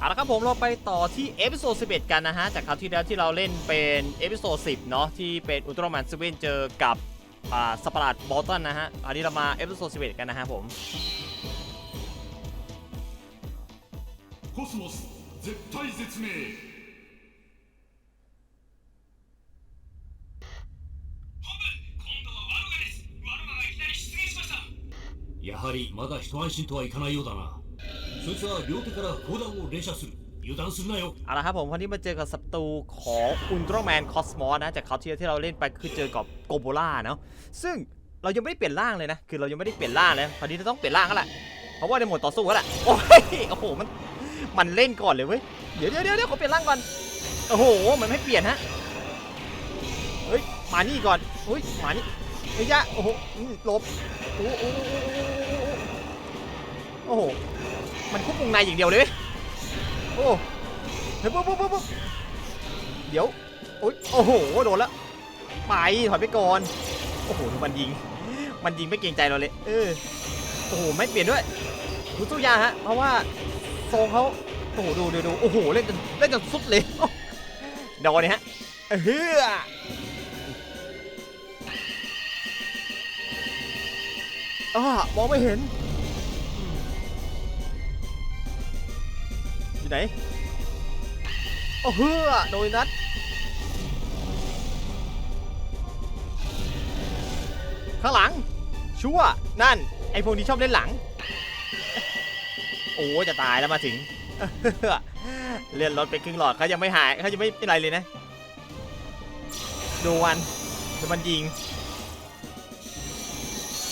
เอาละครับผมเราไปต่อที่เอพิโซด11 กันนะฮะ จากคราวที่แล้วที่เราเล่นเป็นเอพิโซด10 เนาะที่เป็นอุลตร้าแมนเซเว่นเจอกับอ่าสปาร์ตบอลตันนะฮะ อันนี้เรามาเอพิโซด11 กันนะฮะผม コスモス絶対絶命本部今度はワルガですワルガがいきなり出現しましたやはりまだ一安心とはいかないようだな そいつは両手から砲弾を連射する油断するなよ เอาละครับผมวันนี้มาเจอกับศัตรูของอุลตร้าแมนคอสมอสนะ จากคราวที่แล้วที่เราเล่นไปคือเจอกับโกโบล่าเนาะ ซึ่งเรายังไม่ได้เปลี่ยนร่างเลยนะ คือเรายังไม่ได้เปลี่ยนร่างเลยพอดีเราต้องเปลี่ยนร่างก็แหละ เพราะว่าในโหมดต่อสู้ก็แหละ โอ้ย โอ้โห มัน มันเล่นก่อนเลยเว้ย เดี๋ยวเดี๋ยวเดี๋ยวเดี๋ยวขอเปลี่ยนร่างก่อน โอ้โห มันไม่เปลี่ยนฮะ เฮ้ย มานี่ก่อนเฮ้ย มานี่เฮ้ยยะโอ้โหอืมหลบ โอ้โหโอ้โห มันควบวงในอย่างเดียวเลยโอ้เฮ้ยปุ๊บปุ๊บปุ๊บเดี๋ยวโอ้ยโอ้โหโดนละไปถอยไปก่อนโอ้โหดูมันยิง มันยิงไม่เกรงใจเราเลย เออโอ้โหไม่เปลี่ยนด้วยดูสู้ยาฮะเพราะว่าทรงเขาโอ้โหดูดูดูโอ้โหเล่นจนเล่นจนสุดเลยโดนเนี่ยฮะเฮ้ออ่ามองไม่เห็น ไหนโอ้เฮือโดยนัดข้างหลัง ชั่ว นั่น ไอพวกนี้ชอบเล่นหลัง โอ้จะตายแล้วมาถึง เลื่อนรถไปครึ่งหลอดเขายังไม่หายเขายังไม่เป็นไรเลยนะ ดูวันดูมันยิง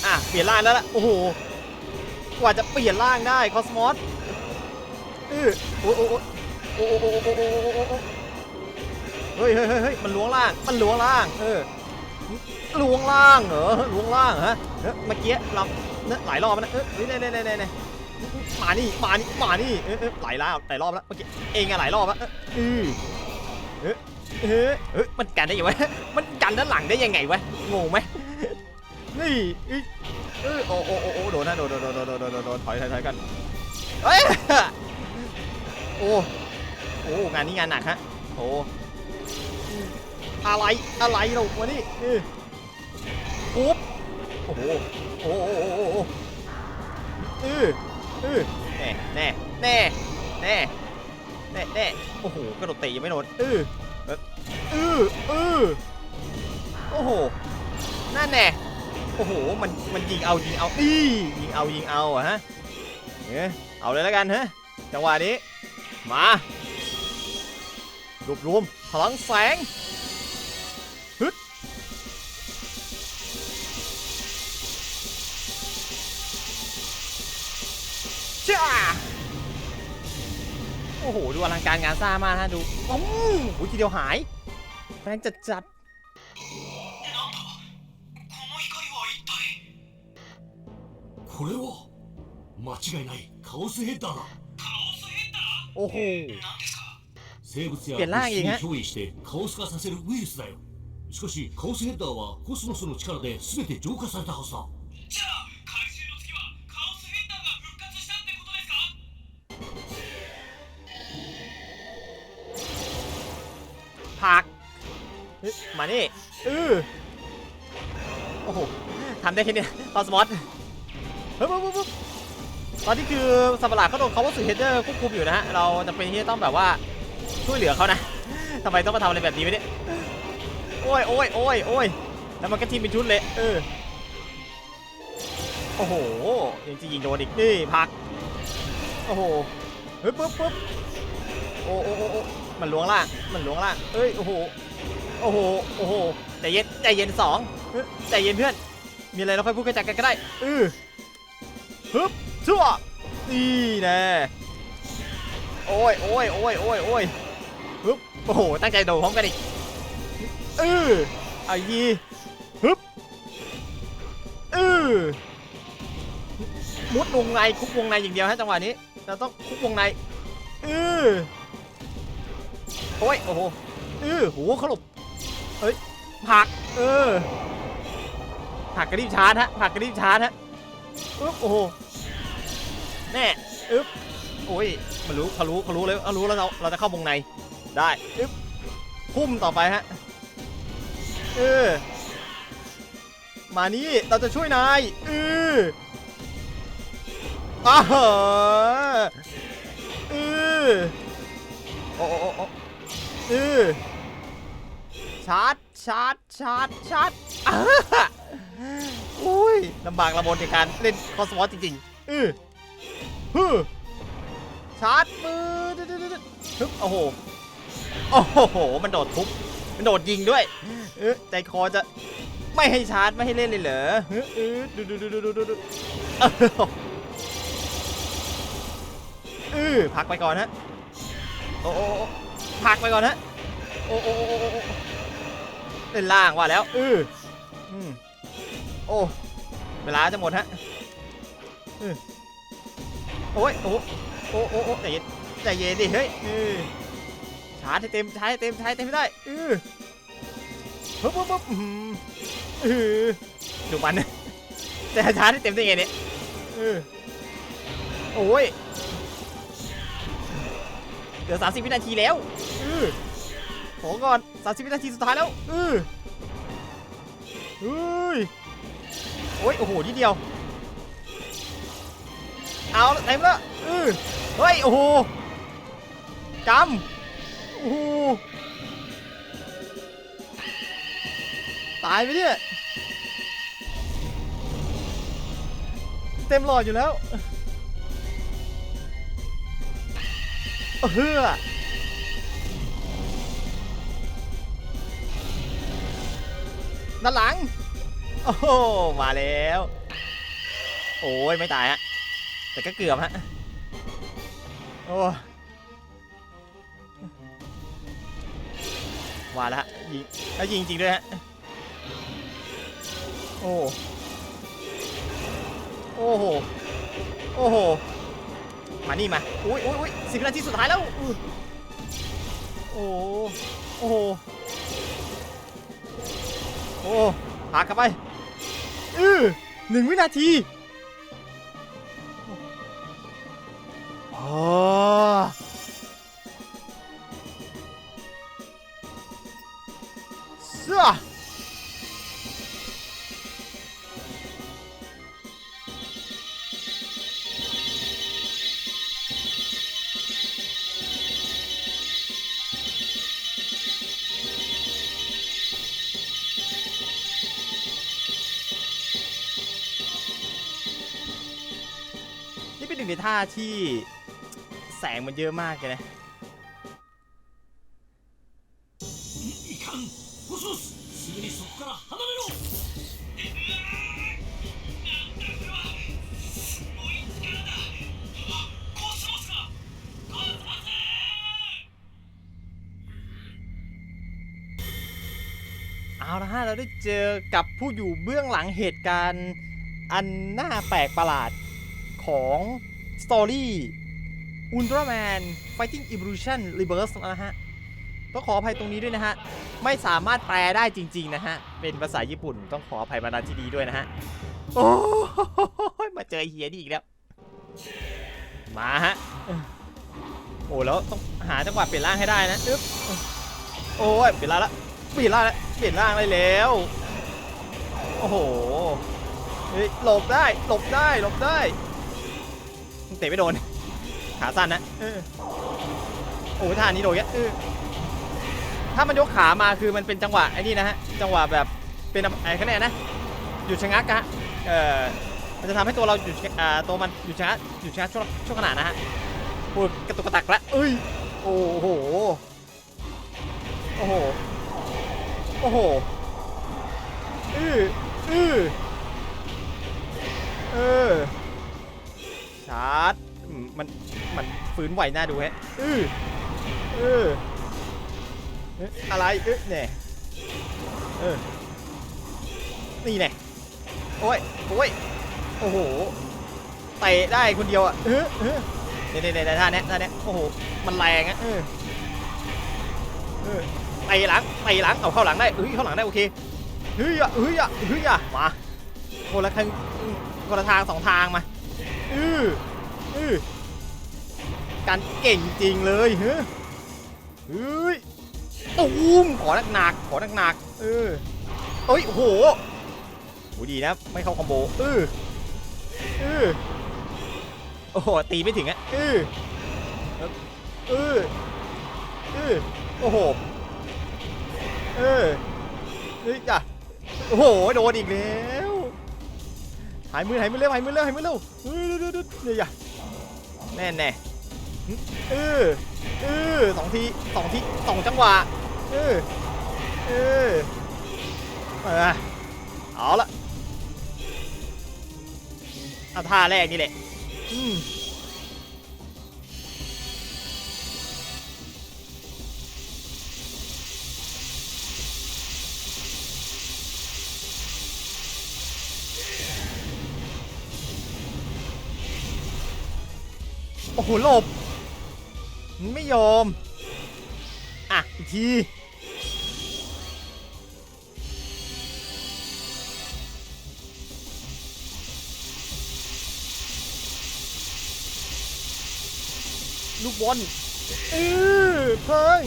อะ เปลี่ยนร่างแล้วล่ะ โอ้โห กว่าจะเปลี่ยนร่างได้ คอสมอส เฮ้โเฮ้ยเฮ้ยเฮ้ยมันล้วงล่าง มันล้วงล่าง เออล้วงล่างเหรอล้วงล่างฮะเมื่อกี้เราเนี่ยหลายรอบนะเออเนี่ยเนี่ยเนี่ยเนี่ยมานี่มานี่มานี่เออหลายรอบหลายรอบแล้วเมื่อกี้เองอะหลายรอบแล้วเออเออเออเออมันกันได้ยังไงมันกันด้านหลังได้ยังไงวะงงไหมนี่เออโอ้โอ้โอ้โดนนะโดนโดนโดนโดนโดนถอยถอยถอยกันเฮ้ย โอ้โอ้งานนี้งานหนักฮะโอ้อะไรอะไรเราวะนี่เออปุ๊บโอ้โหโอ้โหโอ้โหโอ้โหเออเออแน่แน่แน่แน่แน่แน่โอ้โหกระโดดเตะยังไม่โดนเออเออเออโอ้โหนั่นแน่โอ้โหมันมันยิงเอายิงเอาอียิงเอายิงเอาอะฮะเอ้ยเอาเลยแล้วกันฮะจังหวะนี้ มารวบรวมพลังแสง จ้าโอ้โห ดูอลังการงานสร้างมากนะดูโอ้โหทีเดียวหายแรงจัดจัด なんだこの光は一体これは間違いないカオスヘッダーだカオスヘッダ おほ。うโห生物や虫に憑依してカオス化させるウイルスだよ。しかしカオスヘッダーはコスモスの力で全て浄化されたはずだ。じゃあ回収の月はカオスヘッダーが復活したってことですか？ผักมานี่อือโอ้โหทำได้แค่ อนนี้คือสัตว์ปะหลาดเขาโดนเขาว่าสื่อเฮดเดอร์ควบคุมอยู่นะฮะ เราจะเป็นที่ต้องแบบว่าช่วยเหลือเขานะทำไมต้องมาทำอะไรแบบนี้วะเนี่ยโอ้ยโอ้ยโอ้ยโอ้ยแล้วมันก็ทีมเป็นชุดเลยเออโอ้โหยังจะยิงโดนอีกนี่พักโอ้โหเฮ้ยปุ๊บปุ๊บโอ้โอ้โอ้มันล้วงล่างมันล้วงล่างเอ้ยโอ้โหโอ้โหโอ้โหใจเย็นใจเย็นสองใจเย็นเพื่อนมีอะไรเราค่อยพูดกันจากกันก็ได้เออฮึบ ชั่วนี่แน่โอ้ยโอ้ยโอ้ยโอ้ยโอ้ยฮึบโอ้โหตั้งใจโดดพร้อมกันอีกเออเอาอีฮึบเออมุดวงในคุกวงในอย่างเดียวฮะจังหวะนี้เราต้องคุกวงในเออโอ้ยโอ้โหเออโหเขาหลบเอ้ยผักเออผักกระดิ่งชาร์จฮะผักกระดิ่งชาร์จฮะอึ๊บโอ้โห แน่อึ๊บโอ้ยมันรู้เขารู้เขารู้เลยเขารู้แล้วเราเราจะเข้าวงในได้อึ๊บพุ่มต่อไปฮะเออมานี่เราจะช่วยนายเอออ้าวเออโอ้โอ้โอ้โอ้เออชาร์จชาร์จชาร์จชาร์จอ้าอุ้ยลำบากลำบนในการเล่นคอสมอสจริงๆเออ ฮึชาร์จมือดึ๊ดดึ๊ดดึ๊ดฮึบโอ้โห โอ้โห มันโดดทุบ มันโดดยิงด้วยเออใจคอจะไม่ให้ชาร์จไม่ให้เล่นเลยเหรอเออเออดูดูดูดูดูดูดูเออเออพักไปก่อนฮะ โอ้โอ้โอ้พักไปก่อนฮะโอ้โอ้โอ้โอ้โอ้เล่นล่างว่าแล้วเอออืมโอ้ เวลาจะหมดฮะเออ โอ้ยโอ้โอ้โอ้โอ้ใจเย็นใจเย็นดิเฮ้ยเออชาร์จให้เต็มชาร์จให้เต็มชาร์จให้เต็มไม่ได้เออปุ๊บปุ๊บปุ๊บอื้อหือเออดูมันนะจะชาร์จให้เต็มได้ไงเนี่ยเออโอ้ยเหลือ 30 วินาทีแล้วเออขอก่อน 30 วินาทีสุดท้ายแล้วเออเฮ้ยโอ้ยโอ้โหนิดเดียว เอาละเต็มแล้วเออเฮ้ย โอ้โหกำโอ้โหตายไปเนี่ย เต็มหลอดอยู่แล้วเฮือด้านหลัง โอ้โห มาแล้ว โอ้ย ไม่ตายฮะ แต่ก็เกือบฮะ โอ้ว่าแล้วฮะยิงแล้วยิงจริงด้วยฮะ โอ้ โอ้โห โอ้โห มานี่มา อุ้ยอุ้ยอุ้ยสิบนาทีสุดท้ายแล้วอุ้ยโอ้โอ้โห โอ้พักเข้าไป อือหนึ่งวินาที อ๋อเสื้อนี่เป็ แสงมันเยอะมากเลยนะเอาละฮะเราได้เจอกับผู้อยู่เบื้องหลังเหตุการณ์อันน่าแปลกประหลาดของสตอรี่ อุลตร้าแมน Fighting Evolution Reverse นะฮะ ต้องขออภัยตรงนี้ด้วยนะฮะ ไม่สามารถแปลได้จริง ๆ นะฮะ เป็นภาษาญี่ปุ่นต้องขออภัยมาณที่ดีด้วยนะฮะ โอ้มาเจอเฮียนี่อีกแล้ว มาฮะ โอ้แล้วต้องหาจังหวะเปลี่ยนร่างให้ได้นะอึ๊บโอ้ยเปลี่ยนร่างละเปลี่ยนร่างละเปลี่ยนร่างได้แล้ว โอ้โหเฮ้ยหลบได้หลบได้หลบได้เตะไม่โดน ขาสั้นนะเออโอ้ท่านี้โดนเยอะเออถ้ามันยกขามาคือมันเป็นจังหวะไอ้นี่นะฮะจังหวะแบบเป็นอะไรคะแนนนะหยุดชะงักอะฮะเออมันจะทำให้ตัวเราหยุดชะอ่าตัวมันหยุดชะงักหยุดชะงักช่วงช่วงขนาดนะฮะโอ้ยกระตุกกระตักละเอ้ยโอ้โหโอ้โหโอ้โหอืออือเออชาร์จอืมมัน มันฝืนไหวหน้าดูแฮะอือเออเอ๊ะอะไรเอ๊ะเนี่ยเออนี่แน่โอ้ยโอ้ยโอ้โหเตะได้คนเดียวอะเออเออเนี่ยเนี่ยเนี่ยท่าเนี้ยท่าเนี้ยโอ้โหมันแรงอะเออเออเตะหลังเตะหลังเอาเข้าหลังได้เฮ้ยเข้าหลังได้โอเคเฮ้ยอะเฮ้ยอะเฮ้ยอะมาคนละทางคนละทางสองทางมาอืออือ กันเก่งจริงเลยเฮ้ยเฮ้ยตูมขอหนักขอหนักเออเอ้ยโหโหดีนะไม่เข้าคอมโบเออเออโอ้โหตีไม่ถึงอะเออเออเออโอ้โหเออเฮ้ยจ้ะโอ้โหโดนอีกแล้วหายมือหายมือเร็วหายมือเร็วหายมือเร็วเออเดี๋ยวเดี๋ยวเดี๋ยวอย่าแน่แน่ เออเออสองทีสองทีสองจังหวะเออเออเออเอาละเอาท่าแรกนี่แหละอืมโอ้โหหลบ ยอม อะ อีกที ลูกบอลเออเพิ่ง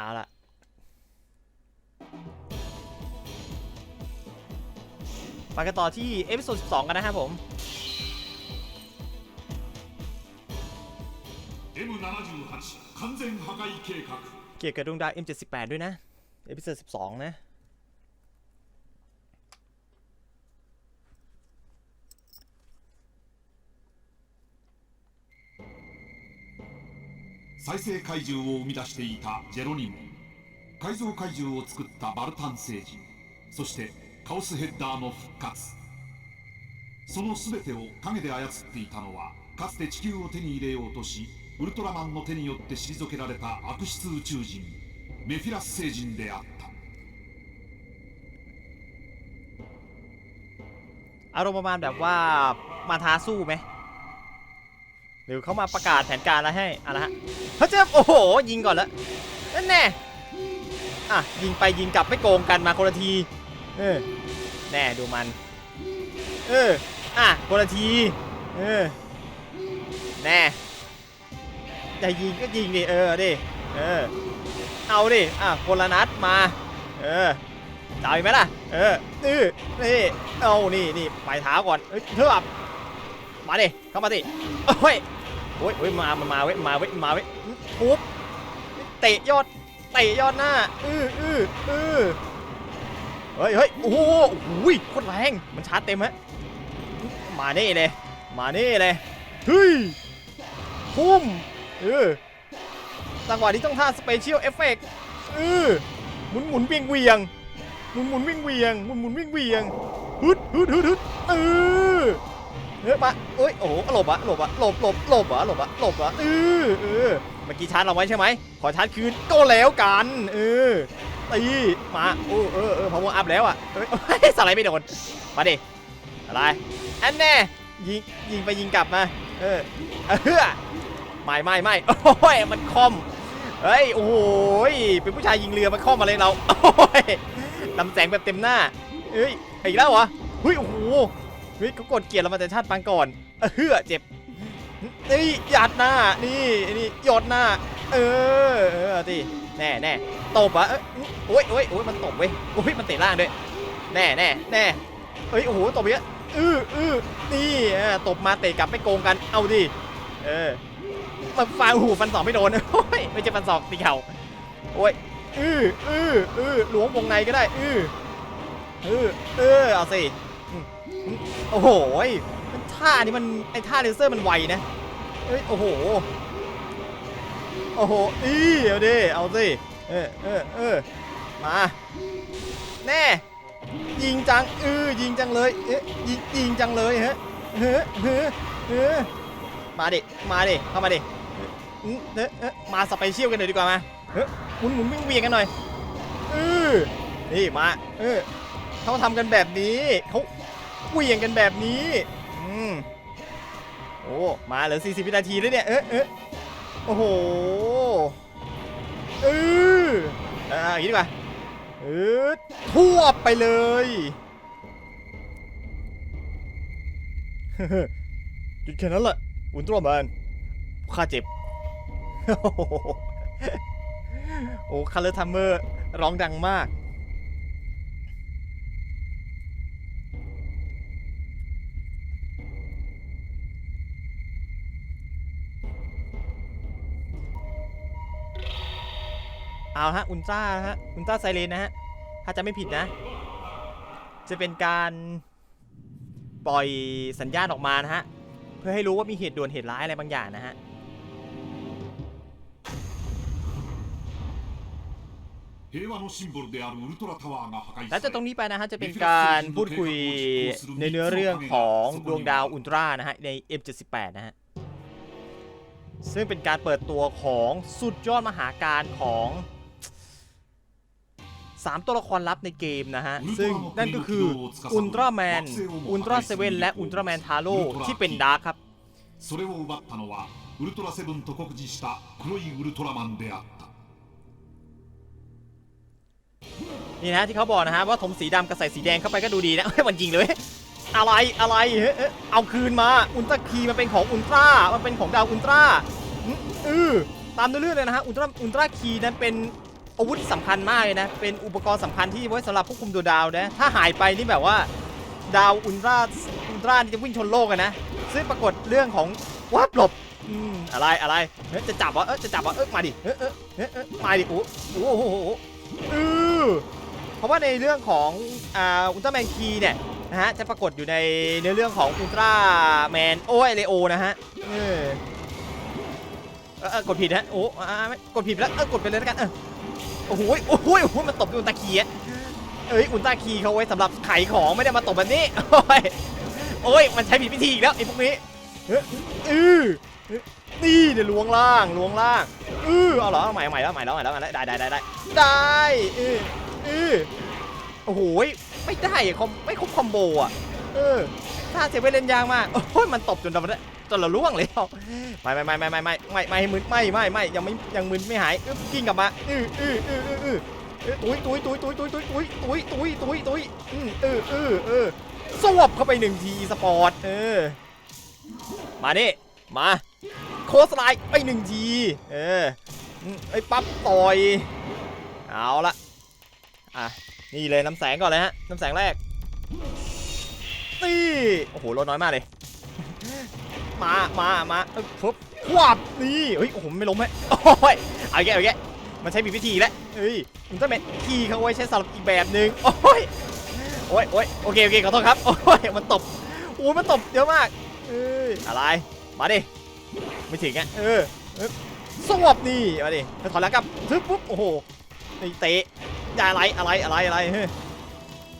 เอาละไปกันต่อที่เอพิโซด12 กันนะครับผม M78 完全破壊計画 เกี่ยวกับดวงดาว M78 ด้วยนะ เอพิโซด12 นะ 再生怪獣を生み出していたジェロニモン改造怪獣を作ったバルタン星人そしてカオスヘッダーの復活その全てを影で操っていたのはかつて地球を手に入れようとしウルトラマンの手によって退けられた悪質宇宙人メフィラス星人であった อารมณ์ประมาณแบบว่ามาท้าสู้ไหม หรือเขามาประกาศแผนการแล้วให้อะละฮะเขาจะโอ้โห ยิงก่อนแล้วนั่นแน่อะยิงไปยิงกลับไม่โกงกันมาคนละทีเออแน่ดูมัน เอออะคนละทีเออแน่จะยิงก็ยิงดิเออดิเออเอาดิอะคนละนัดมา เออจะเอาอีกไหมล่ะ เออนี่นี่เอานี่นี่ไปเท้าก่อนเฮ้ยเทือบ มาดิเข้ามาดิโอ้ยโอ้ยโอ้ยมามันมาเว้ยมาเว้ยมาเว้ยปุ๊บเตะยอดเตะยอดหน้าอืออืออือเฮ้ยเฮ้ยโอ้โหอุ้ยโคตรแรงมันชาร์จเต็มฮะมานี่เลยมานี่เลยเฮ้ยพุ่มเออจังหวะนี้ต้องท่าสเปเชียลเอฟเฟกต์เออหมุนหมุนเวียงเวียงหมุนหมุนวิ่งเวียงหมุนหมุนวิ่งเวียงฮึดฮึดฮึดฮึดเออ เฮ้ยมาเอ้ย โอ้โหหลบอะหลบอะหลบหลบหลบอะหลบอะหลบอะเออเออเมื่อกี้ชาร์จเราไว้ใช่ไหม ขอชาร์จคืนก็แล้วกัน เออ ตี มา โอ้ เออเออพาวเวอร์อัพแล้วอะเฮ้ยสไลด์ไม่โดน มาดิ อะไรอันแน่ ยิง ยิงไปยิงกลับมา เออเออไม่ไม่ไม่โอ้ย มันคอม เฮ้ย โอ้โหเป็นผู้ชายยิงเรือมาคอมมาเลยเรา โอ้ยลำแสงแบบเต็มหน้าเฮ้ย อีกแล้วเหรอเฮ้ย โอ้โห ฮ้ยเขากดเกียร์เรามาแต่ชาติปางก่อนเฮือเจ็บนี่หยาดหน้านี่นี่หยดหน้า เออเออดิแน่แน่ตบอะเอ้ยโอ้ยโอ้ยโอ้ยมันตบเว้ยโอ้ยมันเตะล่างด้วยแน่แน่แน่เฮ้ยโอ้โหตบเยอะอืออือนี่ตบมาเตะกลับไม่โกงกันเอาดิเออมาฟันหูฟันสองไม่โดนโอ้ยไม่ใช่ฟันศอกตีเข่าโอ้ยอืออืออือหลวงวงในก็ได้อืออือเออเอาสิ โอ้โหมันท่านี่มันไอท่าเลเซอร์มันไวนะเอ้ยโอ้โห โอ้โหอีเอาดิ เอาสิ เออเออเออมา แน่ ยิงจังเออยิงจังเลย เอ๊ะยิงยิงจังเลยฮะเฮ้อเฮ้อเฮ้อมาดิ มาดิ เข้ามาดิเออเออเออมาสเปเชียลกันหน่อยดีกว่ามาเฮ้ยหมุนหมุนวิ่งเวียงกันหน่อยเออนี่มา เออเขาทำกันแบบนี้เขา เหวี่ยงกันแบบนี้อืมโอ้มาเหลือ 40 วินาทีแล้วเนี่ย เออเออโอ้โหเอออ่าอย่างนี้ดีกว่าเออทั่วไปเลยหยุดแค่นั้นแหละอุลตร้าแมนข้าเจ็บ โอ้โหโอ้คาร์เลอร์ทัมเมอร์ร้องดังมาก เอาฮะอุลตร้าฮะอุลตร้าไซเรนนะฮะถ้าจะไม่ผิดนะ จะเป็นการปล่อยสัญญาณออกมานะฮะเพื่อให้รู้ว่ามีเหตุด่วนเหตุร้ายอะไรบางอย่างนะฮะแลังจากตรงนี้ไปนะฮะจะเป็นการพูดคุยในเนื้อเรื่องของดวงดาวอุลตร้านะฮะใน M78 นะฮะซึ่งเป็นการเปิดตัวของสุดยอดมหาการของ 3 ตัวละครลับในเกมนะฮะ ซึ่งนั่นก็คืออุลตร้าแมน อุลตร้าเซเว่นและอุลตร้าแมนทาโร่ที่เป็นดาร์คครับ それを奪ったのはウルトラセブンと酷似した黒いウルトラマンであった นี่นะฮะที่เขาบอกนะฮะว่าถมสีดำกับใส่สีแดงเข้าไปก็ดูดีนะ เฮ้ยมันจริงเลย อะไรอะไรเฮ้ยเอ้ยเอาคืนมาอุลตร้าคีมันเป็นของอุลตร้ามันเป็นของดาวอุลตร้าอืมเออตามเนื้อเรื่องเลยนะฮะอุลตร้าอุลตร้าคีนั้นเป็น อาวุธที่สำคัญมากเลยนะ เป็นอุปกรณ์สำคัญที่ไว้สำหรับควบคุมดวงดาวนะ ถ้าหายไปนี่แบบว่า ดาวอุลตร้าอุลตร้านี่จะวิ่งชนโลกกันนะ ซึ่งปรากฏเรื่องของวับหลบอืมอะไรอะไรเฮ้ยจะจับวะเออจะจับวะเออมาดิเออเออเออมาดิโอ้โหโอ้โหโอ้โหเออเพราะว่าในเรื่องของอ่าอุลตร้าแมนคีเนี่ยนะฮะจะปรากฏอยู่ในเนื้อเรื่องของอุลตร้าแมนโอเอเลโอนะฮะเออกดผิดนะโอ้อ่ากดผิดแล้วเออกดไปเลยแล้วกันเออ โอ้โหโอ้โหโอ้โหมันตบอุลตาคีอะเอ้ยอุลตาคีเขาไว้สำหรับไขของไม่ได้มาตบแบบนี้โอ้ยโอ้ยมันใช้ผิดวิธีอีกแล้วไอ้พวกนี้เออเอนี่เดี๋ยวล้วงล่างล้วงล่างเออเอาเหรอใหม่ใหม่แล้วใหม่แล้วใหม่แล้วได้ได้ได้ได้ได้เออเออโอ้โหยไม่ได้คอมไม่ครบคอมโบอะเออถ้าเซเว่นเล่นยากมากโอ้ยมันตบจนเรา จนเราล่วงเลยไม่ไม่ไม่ไม่ไม่ไม่ไม่ไม่ให้มึนไม่ไม่ไม่ยังไม่ยังมึนไม่หายอึ๊บกิ้งกลับมาอืออืออืออืออือเอ้ยตุ้ยตุ้ยตุ้ยตุ้ยตุ้ยตุ้ยตุ้ยตุ้ยตุ้ยตุ้ยตุ้ยอืออเออเออสวบเข้าไปหนึ่งทีสปอร์ตเออมาดิมาโคสไลด์ไปหนึ่งทีเออไอ้ปั๊บต่อยเอาละอะนี่เลยน้ำแสงก่อนเลยฮะน้ำแสงแรกนี่โอ้โหลดน้อยมากเลย มามามาเอ้ยฟึบวับนี่เฮ้ยโอ้โหไม่ล้มไหมโอ้ยเอาแกเอาแกมันใช้ผิดวิธีแล้วเฮ้ยมันต้องเป็นขี่เขาไว้ใช้สำหรับอีกแบบหนึ่งโอ้ยโอ้ยโอ้ยโอเคโอเคขอโทษครับโอ้ยมันตบโอ้ยมันตบเยอะมากเอ้ยอะไรมาดิไม่ถึงอะเออสวบนี่มาดิถอยหลังกับทึบปุ๊บโอ้โหนี่เตะอย่าอะไรอะไรอะไรอะไรเฮ้ย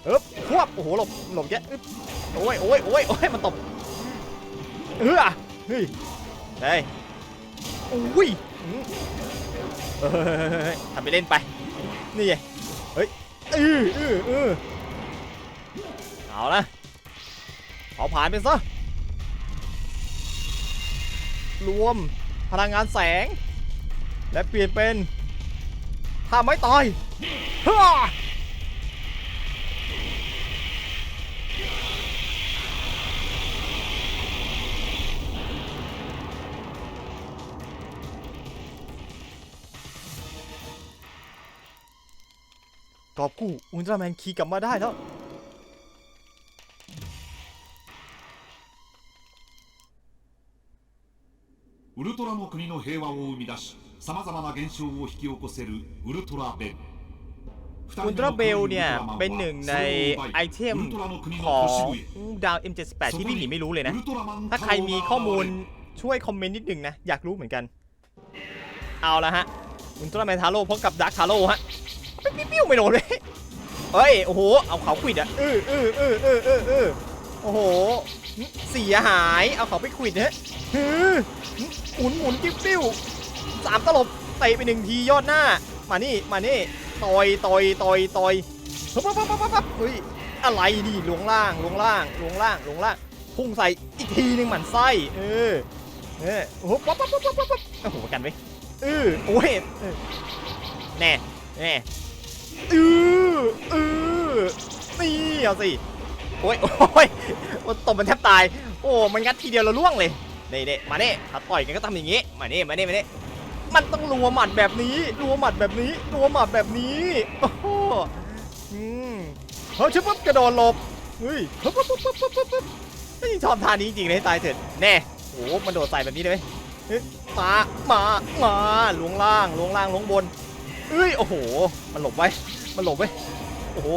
อึ๊บควบโอ้โหหลบหลบเยอะโอ้ยโอ้ยโอ้ยโอ้ยมันตบ เออเฮ้ยเฮ้ยโอ้ยอืมเฮ้ยทำไปเล่นไป นี่ไงเฮ้ยเออเออเออเอาละเอาผ่านไปซะ รวมพลังงานแสง และเปลี่ยนเป็นถ้าไม่ตายฮ่า ตอบกู้อุลตร้าแมนคีย์กลับมาได้แล้ว ウルトラの国の平和を生み出しさまざまな現象を引き起こせるウルトラベル อุลตร้าเบลเนี่ย เป็นหนึ่งในไอเทมของดาว M78 ที่พี่หมีไม่รู้เลยนะ ถ้าใครมีข้อมูลช่วยคอมเมนต์นิดนึงนะ อยากรู้เหมือนกัน เอาละฮะอุลตร้าแมนทาโร่พบกับดักทาโร่ฮะ ปิ๊วปิ๊วไม่โดนเลยเฮ้ยโอ้โหเอาเขาขวิดอะเออเออเออเออเออเออโอ้โหเสียหายเอาเขาไปขวิดฮะฮือหมุนหมุนกิ๊บปิ้วสามตลบเตะไปหนึ่งทียอดหน้า มานี่มานี่ต่อยต่อยต่อยต่อยปั๊บปั๊บปั๊บปั๊บปั๊บเฮ้ยอะไรดิลวงล่างลวงล่างลวงล่างลวงล่างพุ่งใส่อีกทีหนึงหมันไส้เออเออโอ้โหปั๊บปั๊บปั๊บปั๊บปั๊บปั๊บโอ้โหกันไว้ยเออโอ้ยแน่แน่ ออเออนี่เอาสิโอ้ยโอ้ยโอ้ยตบมันแทบตาย โอ้มันงัดทีเดียวเราล่วงเลยเน่เน่มาเน่ถ้าต่อยกันก็ทำอย่างงี้ มาเน่มาเน่มาเน่มันต้องรัวหมัดแบบนี้รัวหมัดแบบนี้รัวหมัดแบบนี้โอ้โหอืมเฮ้ยชิบปุ๊บกระโดดหลบเฮ้ยปุ๊บปุ๊บปุ๊บปุ๊บปุ๊บปุ๊บปุ๊บไม่ชอบท่านี้จริงเลยตายเถิดแน่โอ้มันโดดใส่แบบนี้ได้ไหมเฮ้ยมามามาลวงล่างลวงล่างลวงบนเอ้ยโอ้โห มันหลบไว้ มันหลบไว้โอ้โห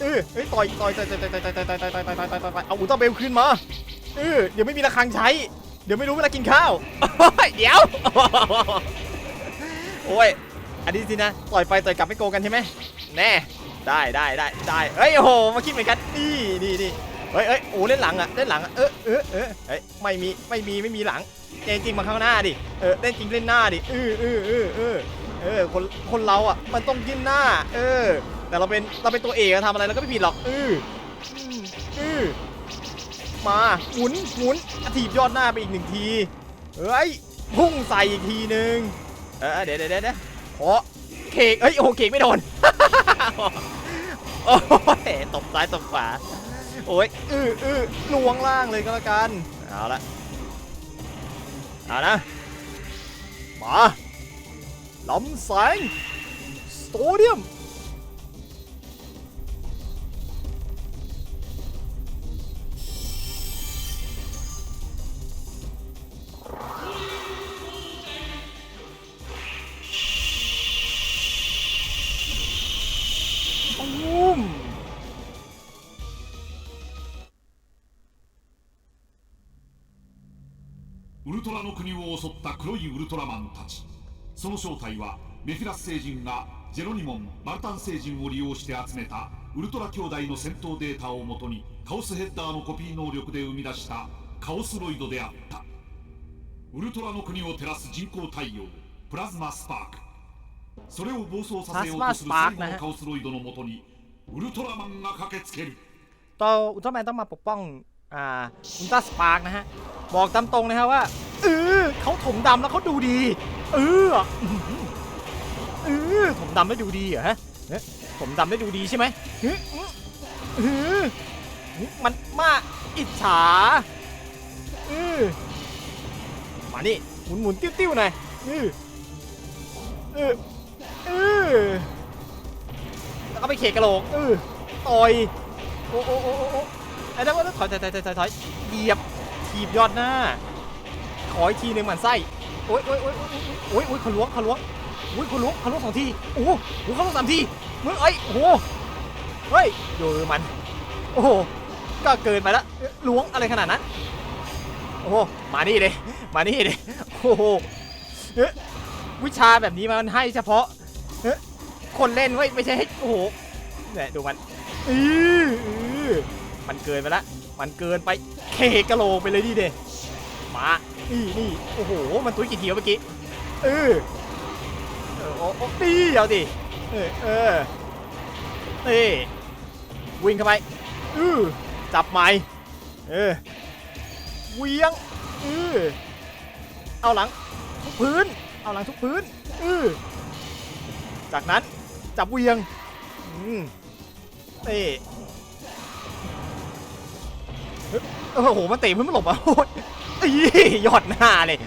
เออเฮ้ยต่อยต่อยต่อยต่อยต่อยต่อยต่อยต่อยต่อยต่อยต่อยต่อยต่อยต่อยเอาอุลตร้าเบลขึ้นมาเออเดี๋ยวไม่มีระฆังใช้ เดี๋ยวไม่รู้เวลากินข้าวเดี๋ยวโอ้ยอันนี้สินะต่อยไปต่อยกลับไม่โกงกันใช่ไหมแน่ได้ได้ได้ได้เฮ้ยโอ้โหมาคิดเหมือนกันนี่นี่นี่เฮ้ยเฮ้ยโอ้เล่นหลังอะเล่นหลังอะเออเออเออเฮ้ยไม่มีไม่มีไม่มีหลังเล่นจริงมาข้างหน้าดิเออเล่นจริงเล่นหน้าดิเออเออเออเออ เออคนคนเราอะมันต้องยิ้มหน้า เออ แต่เราเป็นเราเป็นตัวเอกทำอะไรเราก็ไม่ผิดหรอกเออเออมาหมุนหมุนอะถีบยอดหน้าไปอีกหนึ่งทีเฮ้ยพุ่งใส่อีกทีหนึ่งเออเดี๋ยวเดี๋ยวเดี๋ยวเดี๋ยวขอเคกเฮ้ยโอ้เคกไม่โดนโอ้ยตบซ้ายตบขวาโอ้ยอืออื้อลวงล่างเลยก็แล้วกันเอาละเอานะมา ลำแสงสโตเดียม ตูม ウルトラの国を襲った黒いウルトラマンたち その正体はメフィラス星人がジェロニモン・バルタン星人を利用して集めたウルトラ兄弟の戦闘データをもとにカオスヘッダーのコピー能力で生み出したカオスロイドであったウルトラの国を照らす人工太陽プラズマスパークそれを暴走させようとする最後のカオスロイドのもとにウルトラマンが駆けつける ตัวอุลตร้าแมนต้องมาปกป้อง อ่า อุลตร้าสปาร์กนะฮะ บอกตามตรงนะฮะว่า เออเขาถมดำแล้วเขาดูดี เออเออถมดำแล้วดูดีเหรอฮะเอ๊ะถมดำแล้วดูดีใช่ไหมเออมันมากอิจฉาเออมานี่หมุนหมุนๆติ้วๆหน่อยเออเออเออแล้วก็ไปเขกกระโหลกเออต่อยโอ้โอ้โอ้โอ้โอ้ไอ้นั่นว่าถอยถอยถอยถอยถอยถอยเหยียบถีบยอดหน้าขออีกทีหนึ่งหมันไส้ อ้ยโอ้ยโอ้ยโอ้ยโอ้ยโอ้ยเขาล้วงเขาล้วงโอ้ยเขาล้วงเขาล้วงสองทีโอ้โหเขาล้วงสามทีมึงเอ้ยโอ้โหเฮ้ยโยมัน โอ้โหก็เกินไปละล้วงอะไรขนาดนั้นโอ้โหมานี่เลยมานี่เลยโอ้โหเอ๊ะวิชาแบบนี้มันให้เฉพาะคนเล่นไว้ยไม่ใช่ให้โอ้โหเนี่ยดูมันอืออือมันเกินไปละมันเกินไปเคกะโลไปเลยดิเดมา นี่นี่โอ้โห มันตุ้ยกี่ทีวะเมื่อกี้ เออเออโอ้โอ้ดีเอาดิ เออ เออนี่วิ่งเข้าไปอือจับไม้เออเวียงอือเอาหลังทุกพื้น เอาหลังทุกพื้นอือจากนั้นจับเวียง อืมนี่เฮ้ยโอ้โห มันเตะเพื่อนมันหลบอะโอ้ยอียอดหน้าเลย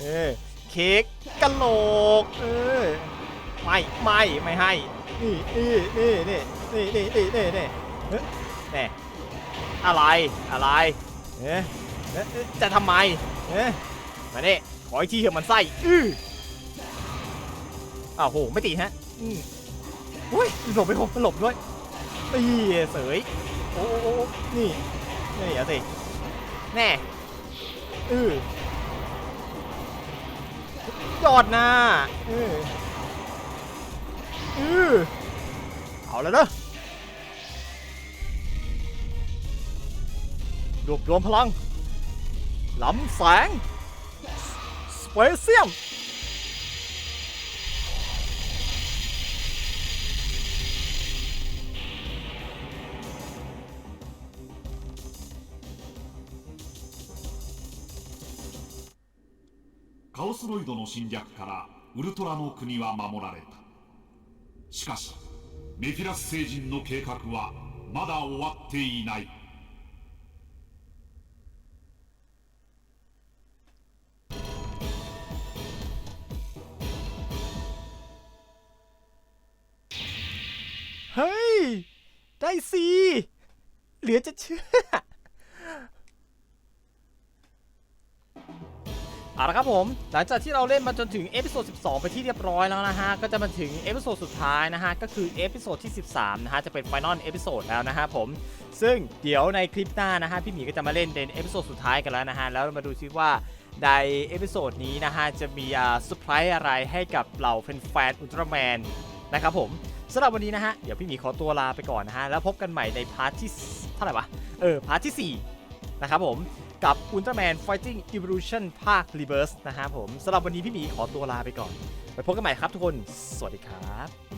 เออเค้กกะโหลกเออไม่ไม่ไม่ให้นี่นี่นี่นี่นี่นี่นี่นี่นี่เฮ้ยแน่อะไรอะไรเอ๊ะเอ๊ะจะทำไมเอ๊ะมาเนี่ขออีกทีเถอะมันไส้อื้ออ้าวโหไม่ตีฮะอืมอุ้ยหลบไปโหมันหลบด้วยตีเสยโอ้โอ้โอ้นี่นี่เอาสิแน่ อือยอดหน้าอืออือเอาแล้วเนอะรวบรวมพลังล้ำแสงสเปเซียม スロイドの侵略からウルトラの国は守られたしかしメフィラス星人の計画はまだ終わっていない เฮ้ย ได้สิเหลือจะเชื่อ เอาละครับผม หลังจากที่เราเล่นมาจนถึงเอพิโซด 12 ไปที่เรียบร้อยแล้วนะฮะ ก็จะมาถึงเอพิโซดสุดท้ายนะฮะ ก็คือเอพิโซดที่ 13 นะฮะ จะเป็นไฟนอลเอพิโซดแล้วนะฮะผม ซึ่งเดี๋ยวในคลิปหน้านะฮะ พี่หมีก็จะมาเล่นในเอพิโซดสุดท้ายกันแล้วนะฮะ แล้วมาดูซิว่าในเอพิโซดนี้นะฮะ จะมีอ่าเซอร์ไพรส์อะไรให้กับเหล่าแฟนๆอุลตร้าแมนนะครับผมสำหรับวันนี้นะฮะ เดี๋ยวพี่หมีขอตัวลาไปก่อนนะฮะ แล้วพบกันใหม่ในพาร์ทที่เท่าไหร่วะ เออ พาร์ทที่4นะครับผม กับ Ultraman Fighting Evolution ภาค Reverse นะฮะผมสำหรับวันนี้พี่หมีขอตัวลาไปก่อน ไปพบกันใหม่ครับทุกคน สวัสดีครับ